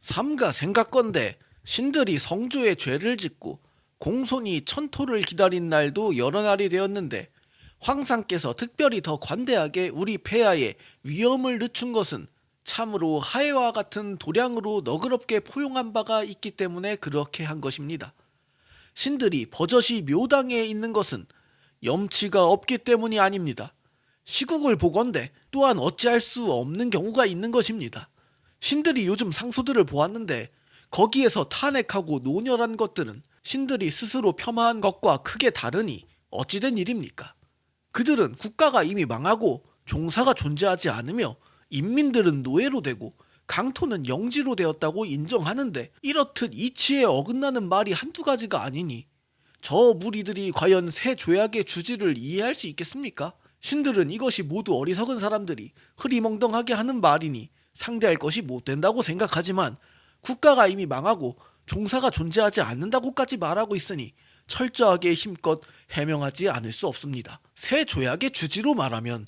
삼가 생각건대 신들이 성주에 죄를 짓고 공손히 천토를 기다린 날도 여러 날이 되었는데 황상께서 특별히 더 관대하게 우리 폐하에 위험을 늦춘 것은 참으로 하해와 같은 도량으로 너그럽게 포용한 바가 있기 때문에 그렇게 한 것입니다. 신들이 버젓이 묘당에 있는 것은 염치가 없기 때문이 아닙니다. 시국을 보건대 또한 어찌할 수 없는 경우가 있는 것입니다. 신들이 요즘 상소들을 보았는데 거기에서 탄핵하고 노멸한 것들은 신들이 스스로 폄하한 것과 크게 다르니 어찌된 일입니까? 그들은 국가가 이미 망하고 종사가 존재하지 않으며 인민들은 노예로 되고 강토는 영지로 되었다고 인정하는데 이렇듯 이치에 어긋나는 말이 한두 가지가 아니니 저 무리들이 과연 새 조약의 주지를 이해할 수 있겠습니까? 신들은 이것이 모두 어리석은 사람들이 흐리멍덩하게 하는 말이니 상대할 것이 못 된다고 생각하지만 국가가 이미 망하고 종사가 존재하지 않는다고까지 말하고 있으니 철저하게 힘껏 해명하지 않을 수 없습니다. 새 조약의 주지로 말하면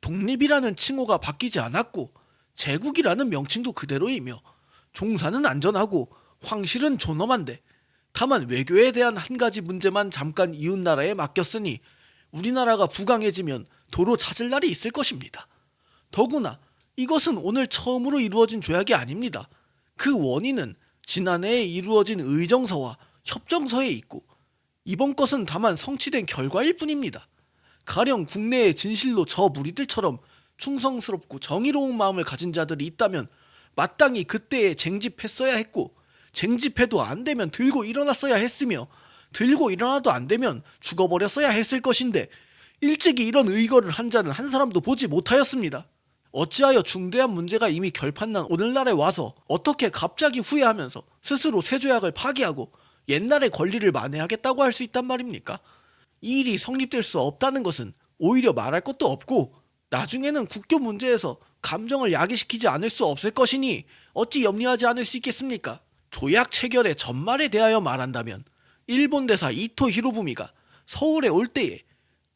독립이라는 칭호가 바뀌지 않았고 제국이라는 명칭도 그대로이며 종사는 안전하고 황실은 존엄한데 다만 외교에 대한 한 가지 문제만 잠깐 이웃나라에 맡겼으니 우리나라가 부강해지면 도로 찾을 날이 있을 것입니다. 더구나 이것은 오늘 처음으로 이루어진 조약이 아닙니다. 그 원인은 지난해에 이루어진 의정서와 협정서에 있고 이번 것은 다만 성취된 결과일 뿐입니다. 가령 국내의 진실로 저 무리들처럼 충성스럽고 정의로운 마음을 가진 자들이 있다면 마땅히 그때에 쟁집했어야 했고 쟁집해도 안 되면 들고 일어났어야 했으며 들고 일어나도 안 되면 죽어버렸어야 했을 것인데 일찍이 이런 의거를 한 자는 한 사람도 보지 못하였습니다. 어찌하여 중대한 문제가 이미 결판난 오늘날에 와서 어떻게 갑자기 후회하면서 스스로 세조약을 파기하고 옛날의 권리를 만회하겠다고 할 수 있단 말입니까? 이 일이 성립될 수 없다는 것은 오히려 말할 것도 없고 나중에는 국교 문제에서 감정을 야기시키지 않을 수 없을 것이니 어찌 염려하지 않을 수 있겠습니까? 조약 체결의 전말에 대하여 말한다면 일본 대사 이토 히로부미가 서울에 올 때에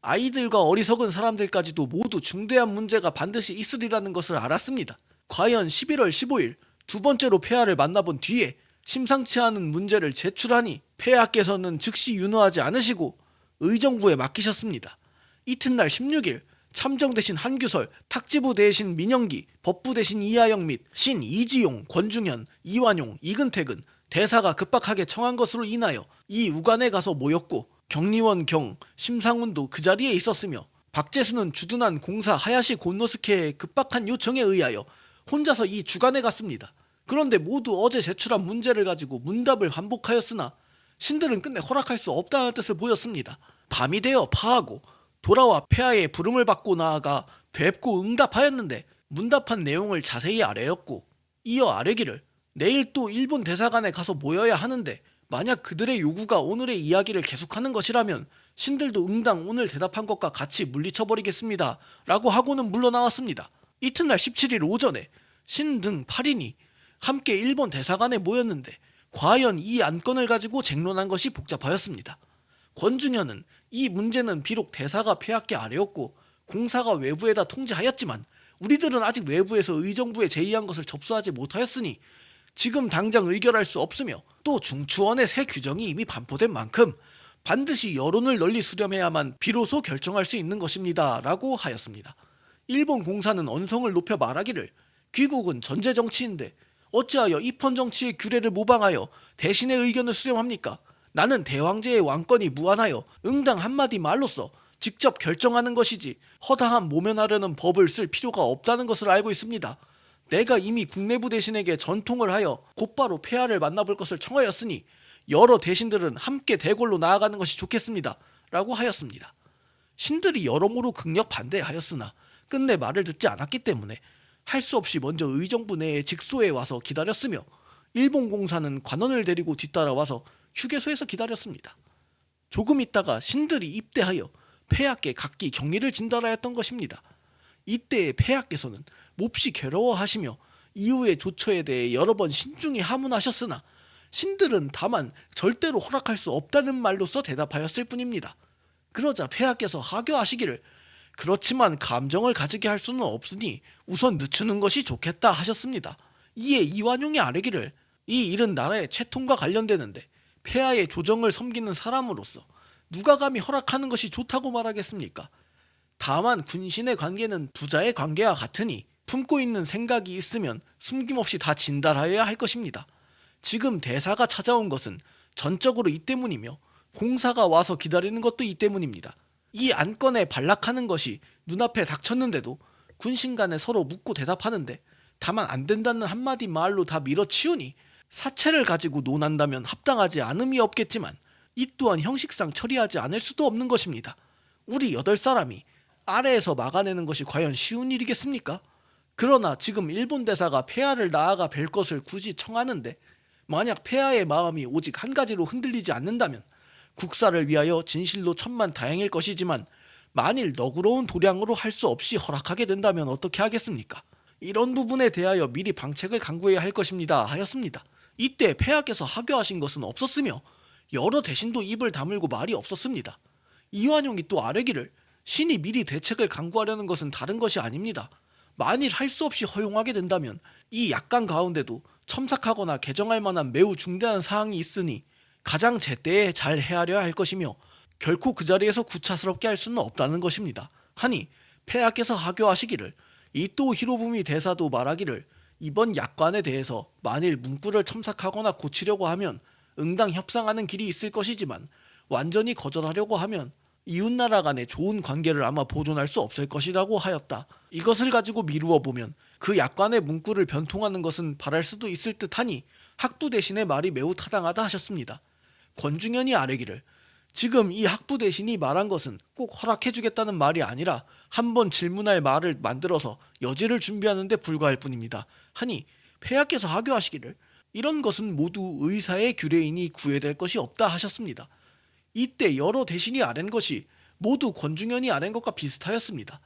아이들과 어리석은 사람들까지도 모두 중대한 문제가 반드시 있으리라는 것을 알았습니다. 과연 11월 15일 두 번째로 폐하를 만나본 뒤에 심상치 않은 문제를 제출하니 폐하께서는 즉시 윤허하지 않으시고 의정부에 맡기셨습니다. 이튿날 16일 참정 대신 한규설, 탁지부 대신 민영기, 법부 대신 이하영 및 신 이지용, 권중현, 이완용, 이근택은 대사가 급박하게 청한 것으로 인하여 이 우관에 가서 모였고 경리원 경, 심상훈도 그 자리에 있었으며 박재수는 주둔한 공사 하야시 곤노스케의 급박한 요청에 의하여 혼자서 이 주관에 갔습니다. 그런데 모두 어제 제출한 문제를 가지고 문답을 반복하였으나 신들은 끝내 허락할 수 없다는 뜻을 보였습니다. 밤이 되어 파하고 돌아와 폐하의 부름을 받고 나아가 뵙고 응답하였는데 문답한 내용을 자세히 아뢰었고 이어 아뢰기를 내일 또 일본 대사관에 가서 모여야 하는데 만약 그들의 요구가 오늘의 이야기를 계속하는 것이라면 신들도 응당 오늘 대답한 것과 같이 물리쳐버리겠습니다. 라고 하고는 물러나왔습니다. 이튿날 17일 오전에 신 등 8인이 함께 일본 대사관에 모였는데 과연 이 안건을 가지고 쟁론한 것이 복잡하였습니다. 권중현은 이 문제는 비록 대사가 폐하께 아뢰었고 공사가 외부에다 통지하였지만 우리들은 아직 외부에서 의정부에 제의한 것을 접수하지 못하였으니 지금 당장 의결할 수 없으며 또 중추원의 새 규정이 이미 반포된 만큼 반드시 여론을 널리 수렴해야만 비로소 결정할 수 있는 것입니다. 라고 하였습니다. 일본 공사는 언성을 높여 말하기를 귀국은 전제 정치인데 어찌하여 입헌 정치의 규례를 모방하여 대신의 의견을 수렴합니까? 나는 대왕제의 왕권이 무한하여 응당 한마디 말로써 직접 결정하는 것이지 허다한 모면하려는 법을 쓸 필요가 없다는 것을 알고 있습니다. 내가 이미 국내부 대신에게 전통을 하여 곧바로 폐하를 만나볼 것을 청하였으니 여러 대신들은 함께 대궐로 나아가는 것이 좋겠습니다. 라고 하였습니다. 신들이 여러모로 극력 반대하였으나 끝내 말을 듣지 않았기 때문에 할 수 없이 먼저 의정부 내에 직소에 와서 기다렸으며 일본 공사는 관원을 데리고 뒤따라와서 휴게소에서 기다렸습니다. 조금 있다가 신들이 입대하여 폐하께 각기 경리를 진달하였던 것입니다. 이때 폐하께서는 몹시 괴로워하시며 이후의 조처에 대해 여러 번 신중히 하문하셨으나 신들은 다만 절대로 허락할 수 없다는 말로써 대답하였을 뿐입니다. 그러자 폐하께서 하교하시기를 그렇지만 감정을 가지게 할 수는 없으니 우선 늦추는 것이 좋겠다 하셨습니다. 이에 이완용이 아뢰기를 이 일은 나라의 채통과 관련되는데 폐하의 조정을 섬기는 사람으로서 누가 감히 허락하는 것이 좋다고 말하겠습니까? 다만 군신의 관계는 부자의 관계와 같으니 품고 있는 생각이 있으면 숨김없이 다 진달하여야 할 것입니다. 지금 대사가 찾아온 것은 전적으로 이 때문이며 공사가 와서 기다리는 것도 이 때문입니다. 이 안건에 반락하는 것이 눈앞에 닥쳤는데도 군신 간에 서로 묻고 대답하는데 다만 안 된다는 한마디 말로 다 밀어치우니 사체를 가지고 논한다면 합당하지 않음이 없겠지만 이 또한 형식상 처리하지 않을 수도 없는 것입니다. 우리 여덟 사람이 아래에서 막아내는 것이 과연 쉬운 일이겠습니까? 그러나 지금 일본 대사가 폐하를 나아가 뵐 것을 굳이 청하는데 만약 폐하의 마음이 오직 한 가지로 흔들리지 않는다면 국사를 위하여 진실로 천만 다행일 것이지만 만일 너그러운 도량으로 할 수 없이 허락하게 된다면 어떻게 하겠습니까? 이런 부분에 대하여 미리 방책을 강구해야 할 것입니다 하였습니다. 이때 폐하께서 하교하신 것은 없었으며 여러 대신도 입을 다물고 말이 없었습니다. 이완용이 또 아뢰기를 신이 미리 대책을 강구하려는 것은 다른 것이 아닙니다. 만일 할 수 없이 허용하게 된다면 이 약관 가운데도 첨삭하거나 개정할 만한 매우 중대한 사항이 있으니 가장 제때에 잘 헤아려야 할 것이며 결코 그 자리에서 구차스럽게 할 수는 없다는 것입니다. 하니 폐하께서 하교하시기를 이또 히로부미 대사도 말하기를 이번 약관에 대해서 만일 문구를 첨삭하거나 고치려고 하면 응당 협상하는 길이 있을 것이지만 완전히 거절하려고 하면 이웃나라 간의 좋은 관계를 아마 보존할 수 없을 것이라고 하였다. 이것을 가지고 미루어 보면 그 약관의 문구를 변통하는 것은 바랄 수도 있을 듯하니 학부 대신의 말이 매우 타당하다 하셨습니다. 권중현이 아뢰기를 지금 이 학부 대신이 말한 것은 꼭 허락해주겠다는 말이 아니라 한번 질문할 말을 만들어서 여지를 준비하는데 불과할 뿐입니다. 하니 폐하께서 하교하시기를 이런 것은 모두 의사의 규례이니 구애될 것이 없다 하셨습니다. 이때 여러 대신이 아랜 것이 모두 권중현이 아랜 것과 비슷하였습니다.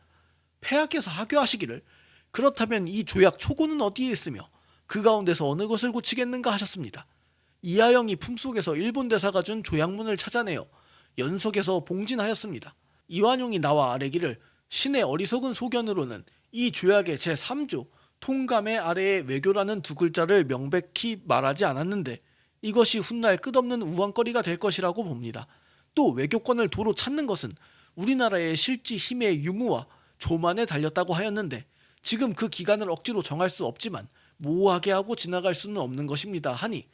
폐하께서 하교하시기를 그렇다면 이 조약 초고는 어디에 있으며 그 가운데서 어느 것을 고치겠는가 하셨습니다. 이하영이 품속에서 일본 대사가 준 조약문을 찾아내어 연속에서 봉진하였습니다. 이완용이 나와 아뢰기를 신의 어리석은 소견으로는 이 조약의 제3조 통감의 아래에 외교라는 두 글자를 명백히 말하지 않았는데 이것이 훗날 끝없는 우왕거리가 될 것이라고 봅니다. 또 외교권을 도로 찾는 것은 우리나라의 실지 힘의 유무와 조만에 달렸다고 하였는데 지금 그 기간을 억지로 정할 수 없지만 모호하게 하고 지나갈 수는 없는 것입니다. 하니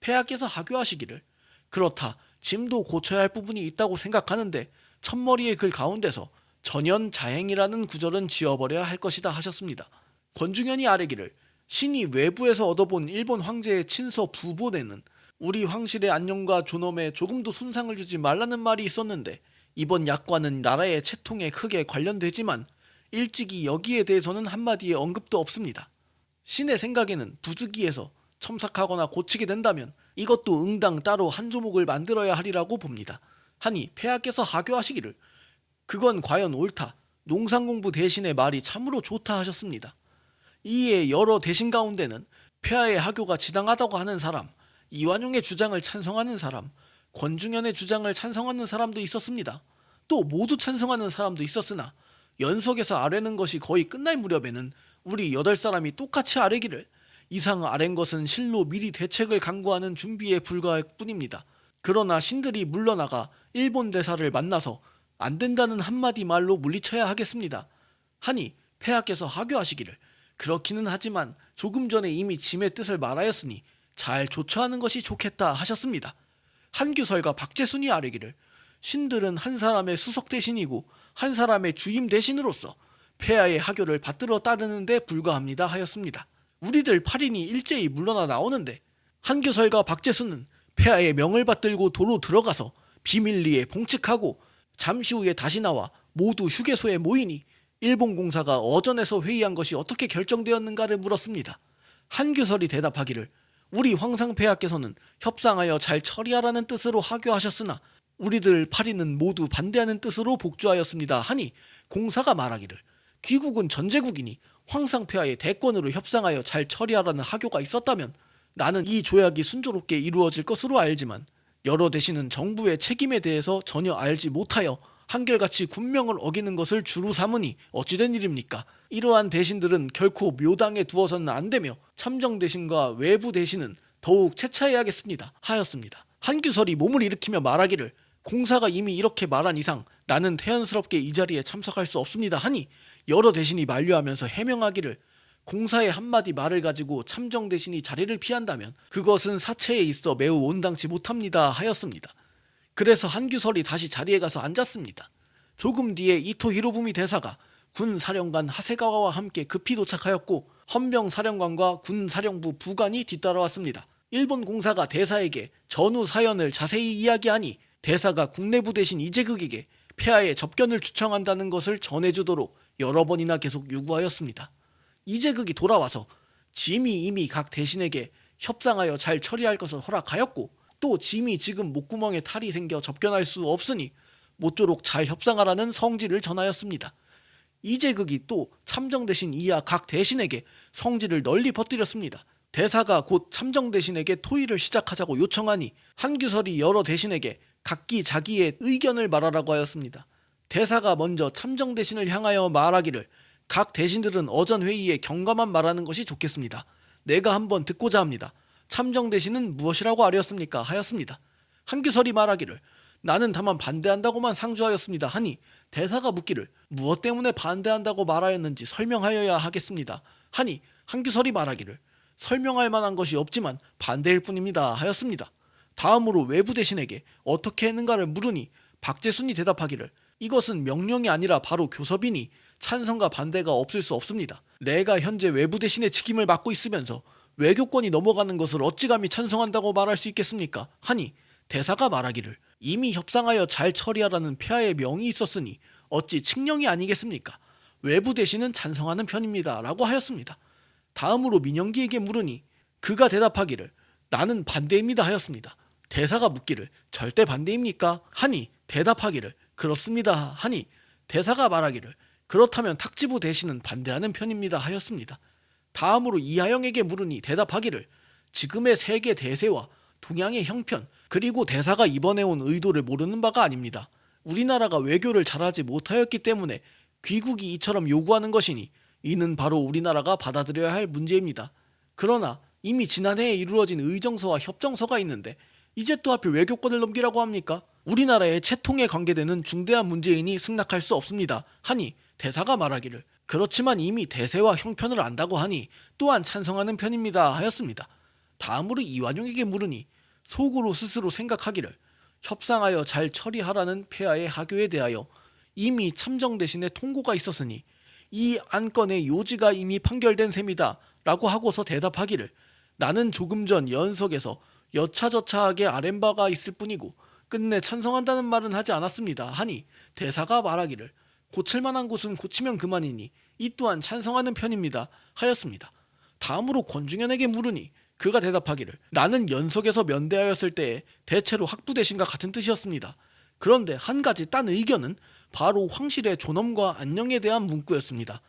폐하께서 하교하시기를 그렇다 짐도 고쳐야 할 부분이 있다고 생각하는데 첫머리의 글 가운데서 전연 자행이라는 구절은 지워버려야 할 것이다 하셨습니다. 권중현이 아뢰기를 신이 외부에서 얻어본 일본 황제의 친서 부본에는 우리 황실의 안녕과 존엄에 조금도 손상을 주지 말라는 말이 있었는데 이번 약관은 나라의 채통에 크게 관련되지만 일찍이 여기에 대해서는 한마디의 언급도 없습니다. 신의 생각에는 부득이해서 첨삭하거나 고치게 된다면 이것도 응당 따로 한 조목을 만들어야 하리라고 봅니다. 하니 폐하께서 하교하시기를 그건 과연 옳다. 농상공부 대신의 말이 참으로 좋다 하셨습니다. 이에 여러 대신 가운데는 폐하의 하교가 지당하다고 하는 사람, 이완용의 주장을 찬성하는 사람, 권중현의 주장을 찬성하는 사람도 있었습니다. 또 모두 찬성하는 사람도 있었으나 연속에서 아뢰는 것이 거의 끝날 무렵에는 우리 여덟 사람이 똑같이 아뢰기를 이상 아랜 것은 실로 미리 대책을 강구하는 준비에 불과할 뿐입니다. 그러나 신들이 물러나가 일본 대사를 만나서 안 된다는 한마디 말로 물리쳐야 하겠습니다. 하니 폐하께서 하교하시기를 그렇기는 하지만 조금 전에 이미 짐의 뜻을 말하였으니 잘 조처하는 것이 좋겠다 하셨습니다. 한규설과 박재순이 아뢰기를 신들은 한 사람의 수석 대신이고 한 사람의 주임 대신으로서 폐하의 하교를 받들어 따르는데 불과합니다 하였습니다. 우리들 8인이 일제히 물러나 나오는데 한규설과 박재수는 폐하의 명을 받들고 도로 들어가서 비밀리에 봉칙하고 잠시 후에 다시 나와 모두 휴게소에 모이니 일본 공사가 어전에서 회의한 것이 어떻게 결정되었는가를 물었습니다. 한규설이 대답하기를 우리 황상폐하께서는 협상하여 잘 처리하라는 뜻으로 하교하셨으나 우리들 8인은 모두 반대하는 뜻으로 복주하였습니다 하니 공사가 말하기를 귀국은 전제국이니 황상폐하의 대권으로 협상하여 잘 처리하라는 하교가 있었다면 나는 이 조약이 순조롭게 이루어질 것으로 알지만 여러 대신은 정부의 책임에 대해서 전혀 알지 못하여 한결같이 군명을 어기는 것을 주로 삼으니 어찌된 일입니까? 이러한 대신들은 결코 묘당에 두어서는 안 되며 참정 대신과 외부 대신은 더욱 채차해야겠습니다. 하였습니다. 한규설이 몸을 일으키며 말하기를 공사가 이미 이렇게 말한 이상 나는 태연스럽게 이 자리에 참석할 수 없습니다 하니 여러 대신이 만류하면서 해명하기를 공사의 한마디 말을 가지고 참정 대신이 자리를 피한다면 그것은 사체에 있어 매우 온당치 못합니다 하였습니다. 그래서 한규설이 다시 자리에 가서 앉았습니다. 조금 뒤에 이토 히로부미 대사가 군 사령관 하세가와와 함께 급히 도착하였고 헌병 사령관과 군 사령부 부관이 뒤따라왔습니다. 일본 공사가 대사에게 전후 사연을 자세히 이야기하니 대사가 국내부 대신 이재극에게 폐하의 접견을 추청한다는 것을 전해주도록 여러 번이나 계속 요구하였습니다. 이재극이 돌아와서 짐이 이미 각 대신에게 협상하여 잘 처리할 것을 허락하였고 또 짐이 지금 목구멍에 탈이 생겨 접견할 수 없으니 모쪼록 잘 협상하라는 성질을 전하였습니다. 이재극이 또 참정 대신 이하 각 대신에게 성질을 널리 퍼뜨렸습니다. 대사가 곧 참정 대신에게 토의를 시작하자고 요청하니 한규설이 여러 대신에게 각기 자기의 의견을 말하라고 하였습니다. 대사가 먼저 참정 대신을 향하여 말하기를 각 대신들은 어전 회의에 경과만 말하는 것이 좋겠습니다. 내가 한번 듣고자 합니다. 참정 대신은 무엇이라고 아뢰었습니까? 하였습니다. 한규설이 말하기를 나는 다만 반대한다고만 상주하였습니다. 하니 대사가 묻기를 무엇 때문에 반대한다고 말하였는지 설명하여야 하겠습니다. 하니 한규설이 말하기를 설명할 만한 것이 없지만 반대일 뿐입니다. 하였습니다. 다음으로 외부 대신에게 어떻게 했는가를 물으니 박재순이 대답하기를 이것은 명령이 아니라 바로 교섭이니 찬성과 반대가 없을 수 없습니다. 내가 현재 외부 대신의 직임을 맡고 있으면서 외교권이 넘어가는 것을 어찌 감히 찬성한다고 말할 수 있겠습니까? 하니 대사가 말하기를 이미 협상하여 잘 처리하라는 폐하의 명이 있었으니 어찌 칙령이 아니겠습니까? 외부 대신은 찬성하는 편입니다. 라고 하였습니다. 다음으로 민영기에게 물으니 그가 대답하기를 나는 반대입니다 하였습니다. 대사가 묻기를 절대 반대입니까? 하니 대답하기를 그렇습니다 하니 대사가 말하기를 그렇다면 탁지부 대신은 반대하는 편입니다 하였습니다. 다음으로 이하영에게 물으니 대답하기를 지금의 세계 대세와 동양의 형편 그리고 대사가 이번에 온 의도를 모르는 바가 아닙니다. 우리나라가 외교를 잘하지 못하였기 때문에 귀국이 이처럼 요구하는 것이니 이는 바로 우리나라가 받아들여야 할 문제입니다. 그러나 이미 지난해에 이루어진 의정서와 협정서가 있는데 이제 또 하필 외교권을 넘기라고 합니까? 우리나라의 채통에 관계되는 중대한 문제이니 승낙할 수 없습니다. 하니 대사가 말하기를 그렇지만 이미 대세와 형편을 안다고 하니 또한 찬성하는 편입니다 하였습니다. 다음으로 이완용에게 물으니 속으로 스스로 생각하기를 협상하여 잘 처리하라는 폐하의 하교에 대하여 이미 참정 대신에 통고가 있었으니 이 안건의 요지가 이미 판결된 셈이다 라고 하고서 대답하기를 나는 조금 전 연석에서 여차저차하게 아랜바가 있을 뿐이고 끝내 찬성한다는 말은 하지 않았습니다 하니 대사가 말하기를 고칠 만한 곳은 고치면 그만이니 이 또한 찬성하는 편입니다 하였습니다. 다음으로 권중현에게 물으니 그가 대답하기를 나는 연석에서 면대하였을 때에 대체로 학부 대신과 같은 뜻이었습니다. 그런데 한 가지 딴 의견은 바로 황실의 존엄과 안녕에 대한 문구였습니다.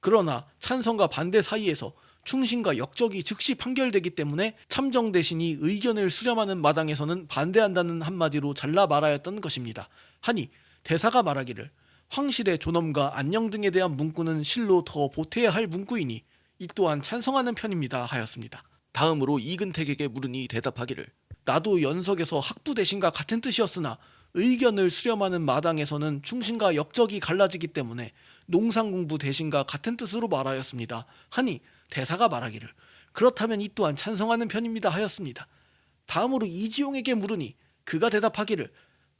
그러나 찬성과 반대 사이에서 충신과 역적이 즉시 판결되기 때문에 참정 대신이 의견을 수렴하는 마당에서는 반대한다는 한마디로 잘라 말하였던 것입니다. 하니 대사가 말하기를 황실의 존엄과 안녕 등에 대한 문구는 실로 더 보태야 할 문구이니 이 또한 찬성하는 편입니다 하였습니다. 다음으로 이근택에게 물으니 대답하기를 나도 연석에서 학부 대신과 같은 뜻이었으나 의견을 수렴하는 마당에서는 충신과 역적이 갈라지기 때문에 농상공부 대신과 같은 뜻으로 말하였습니다. 하니 대사가 말하기를 그렇다면 이 또한 찬성하는 편입니다 하였습니다. 다음으로 이지용에게 물으니 그가 대답하기를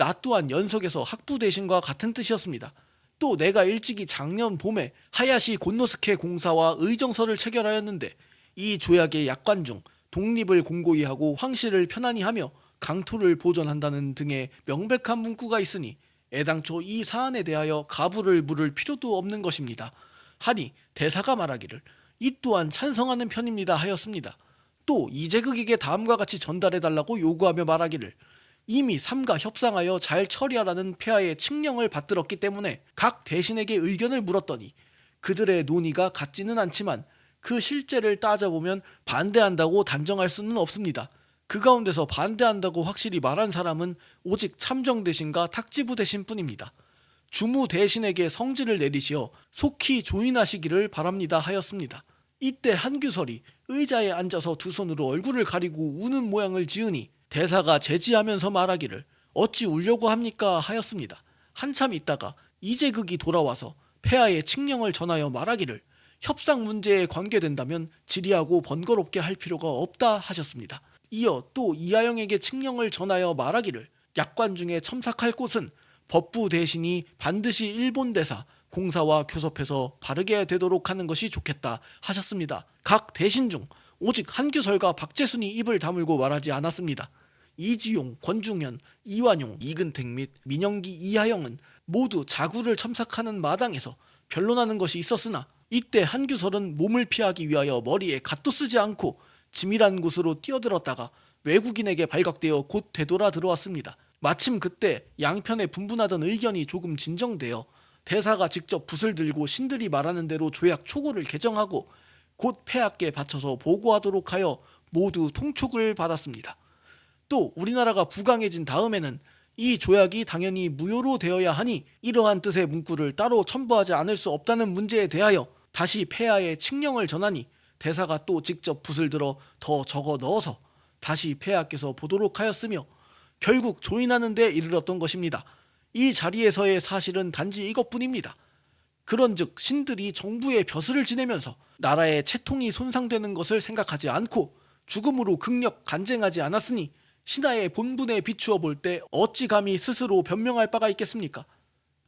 나 또한 연석에서 학부 대신과 같은 뜻이었습니다. 또 내가 일찍이 작년 봄에 하야시 곤노스케 공사와 의정서를 체결하였는데 이 조약의 약관 중 독립을 공고히 하고 황실을 편안히 하며 강토를 보존한다는 등의 명백한 문구가 있으니 애당초 이 사안에 대하여 가부를 물을 필요도 없는 것입니다. 하니 대사가 말하기를 이 또한 찬성하는 편입니다 하였습니다. 또 이재극에게 다음과 같이 전달해 달라고 요구하며 말하기를 이미 삼가 협상하여 잘 처리하라는 폐하의 칙령을 받들었기 때문에 각 대신에게 의견을 물었더니 그들의 논의가 같지는 않지만 그 실제를 따져보면 반대한다고 단정할 수는 없습니다. 그 가운데서 반대한다고 확실히 말한 사람은 오직 참정 대신과 탁지부 대신 뿐입니다. 주무 대신에게 성지를 내리시어 속히 조인하시기를 바랍니다 하였습니다. 이때 한규설이 의자에 앉아서 두 손으로 얼굴을 가리고 우는 모양을 지으니 대사가 제지하면서 말하기를 어찌 울려고 합니까 하였습니다. 한참 있다가 이재극이 돌아와서 폐하의 칙령을 전하여 말하기를 협상 문제에 관계된다면 질의하고 번거롭게 할 필요가 없다 하셨습니다. 이어 또 이하영에게 칙령을 전하여 말하기를 약관 중에 첨삭할 곳은 법부 대신이 반드시 일본 대사 공사와 교섭해서 바르게 되도록 하는 것이 좋겠다 하셨습니다. 각 대신 중 오직 한규설과 박재순이 입을 다물고 말하지 않았습니다. 이지용, 권중현, 이완용, 이근택 및 민영기, 이하영은 모두 자구를 첨삭하는 마당에서 변론하는 것이 있었으나 이때 한규설은 몸을 피하기 위하여 머리에 갓도 쓰지 않고 지밀한 곳으로 뛰어들었다가 외국인에게 발각되어 곧 되돌아 들어왔습니다. 마침 그때 양편에 분분하던 의견이 조금 진정되어 대사가 직접 붓을 들고 신들이 말하는 대로 조약 초고를 개정하고 곧 폐하께 바쳐서 보고하도록 하여 모두 통촉을 받았습니다. 또 우리나라가 부강해진 다음에는 이 조약이 당연히 무효로 되어야 하니 이러한 뜻의 문구를 따로 첨부하지 않을 수 없다는 문제에 대하여 다시 폐하에 칙령을 전하니 대사가 또 직접 붓을 들어 더 적어 넣어서 다시 폐하께서 보도록 하였으며 결국 조인하는 데 이르렀던 것입니다. 이 자리에서의 사실은 단지 이것뿐입니다. 그런즉 신들이 정부의 벼슬을 지내면서 나라의 채통이 손상되는 것을 생각하지 않고 죽음으로 극력 간쟁하지 않았으니 신하의 본분에 비추어 볼 때 어찌 감히 스스로 변명할 바가 있겠습니까?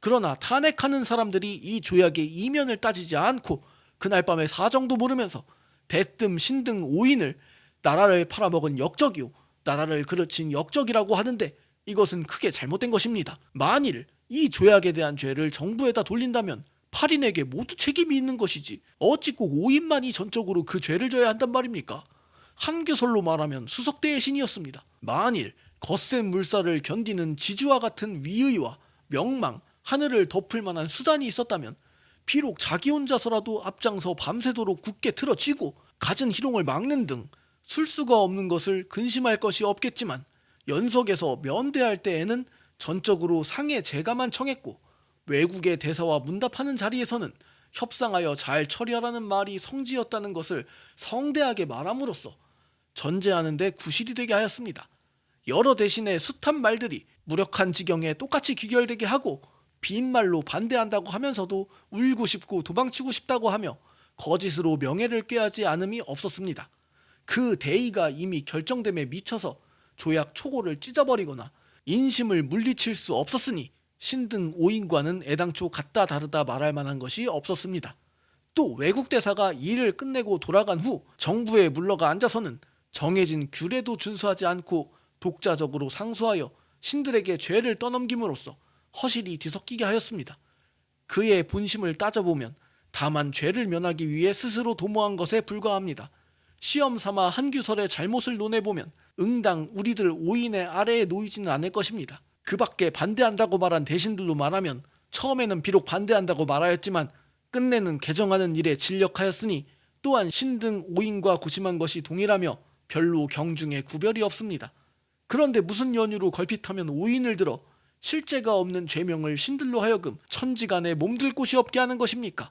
그러나 탄핵하는 사람들이 이 조약의 이면을 따지지 않고 그날 밤에 사정도 모르면서 대뜸 신등 오인을 나라를 팔아먹은 역적이요 나라를 그르친 역적이라고 하는데 이것은 크게 잘못된 것입니다. 만일 이 조약에 대한 죄를 정부에다 돌린다면 8인에게 모두 책임이 있는 것이지 어찌 꼭 5인만이 전적으로 그 죄를 져야 한단 말입니까? 한규설로 말하면 수석대의 신이었습니다. 만일 거센 물살을 견디는 지주와 같은 위의와 명망, 하늘을 덮을 만한 수단이 있었다면 비록 자기 혼자서라도 앞장서 밤새도록 굳게 틀어쥐고 갖은 희롱을 막는 등 술수가 없는 것을 근심할 것이 없겠지만 연석에서 면대할 때에는 전적으로 상의 제가만 청했고 외국의 대사와 문답하는 자리에서는 협상하여 잘 처리하라는 말이 성지였다는 것을 성대하게 말함으로써 전제하는데 구실이 되게 하였습니다. 여러 대신에 숱한 말들이 무력한 지경에 똑같이 귀결되게 하고 빈말로 반대한다고 하면서도 울고 싶고 도망치고 싶다고 하며 거짓으로 명예를 꾀하지 않음이 없었습니다. 그 대의가 이미 결정됨에 미쳐서 조약 초고를 찢어버리거나 인심을 물리칠 수 없었으니 신등 오인과는 애당초 같다 다르다 말할 만한 것이 없었습니다. 또 외국 대사가 일을 끝내고 돌아간 후 정부에 물러가 앉아서는 정해진 규례도 준수하지 않고 독자적으로 상수하여 신들에게 죄를 떠넘김으로써 허실이 뒤섞이게 하였습니다. 그의 본심을 따져보면 다만 죄를 면하기 위해 스스로 도모한 것에 불과합니다. 시험 삼아 한규설의 잘못을 논해보면 응당 우리들 5인의 아래에 놓이지는 않을 것입니다. 그 밖에 반대한다고 말한 대신들로 말하면 처음에는 비록 반대한다고 말하였지만 끝내는 개정하는 일에 진력하였으니 또한 신등 5인과 고심한 것이 동일하며 별로 경중에 구별이 없습니다. 그런데 무슨 연유로 걸핏하면 5인을 들어 실제가 없는 죄명을 신들로 하여금 천지간에 몸들 곳이 없게 하는 것입니까?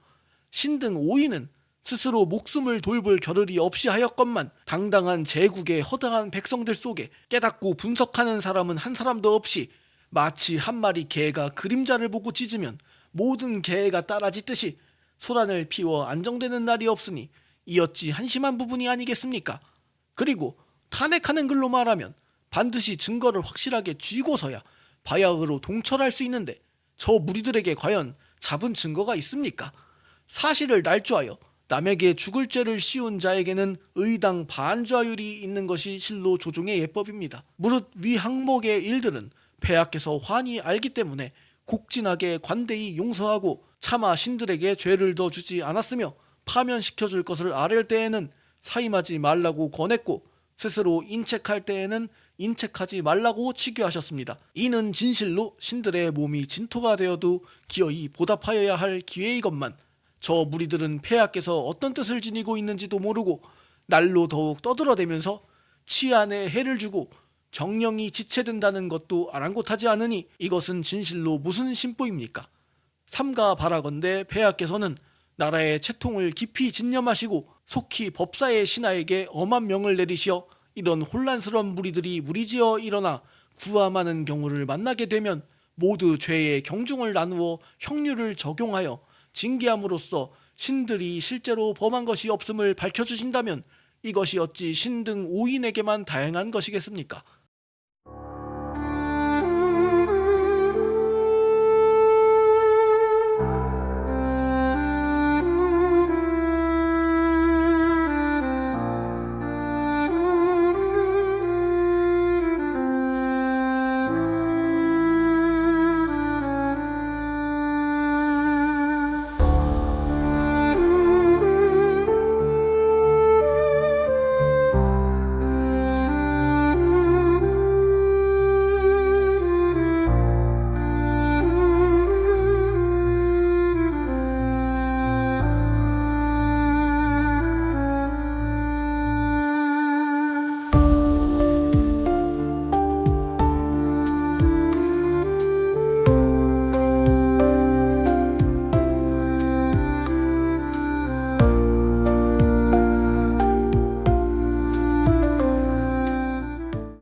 신등 5인은 스스로 목숨을 돌볼 겨를이 없이 하였건만 당당한 제국의 허당한 백성들 속에 깨닫고 분석하는 사람은 한 사람도 없이 마치 한 마리 개가 그림자를 보고 짖으면 모든 개가 따라 짖듯이 소란을 피워 안정되는 날이 없으니 이었지 한심한 부분이 아니겠습니까? 그리고 탄핵하는 글로 말하면 반드시 증거를 확실하게 쥐고서야 바야흐로 동철할 수 있는데 저 무리들에게 과연 잡은 증거가 있습니까? 사실을 날조하여 남에게 죽을 죄를 씌운 자에게는 의당 반좌율이 있는 것이 실로 조종의 예법입니다. 무릇 위 항목의 일들은 폐하께서 환히 알기 때문에 곡진하게 관대히 용서하고 차마 신들에게 죄를 더 주지 않았으며 파면시켜 줄 것을 아랠 때에는 사임하지 말라고 권했고 스스로 인책할 때에는 인책하지 말라고 치교하셨습니다. 이는 진실로 신들의 몸이 진토가 되어도 기어이 보답하여야 할 기회이건만 저 무리들은 폐하께서 어떤 뜻을 지니고 있는지도 모르고 날로 더욱 떠들어대면서 치안에 해를 주고 정령이 지체된다는 것도 아랑곳하지 않으니 이것은 진실로 무슨 심보입니까? 삼가 바라건대 폐하께서는 나라의 채통을 깊이 진념하시고 속히 법사의 신하에게 엄한 명을 내리시어 이런 혼란스러운 무리들이 무리지어 일어나 구함하는 경우를 만나게 되면 모두 죄의 경중을 나누어 형률을 적용하여 징계함으로써 신들이 실제로 범한 것이 없음을 밝혀주신다면 이것이 어찌 신등 오인에게만 다양한 것이겠습니까?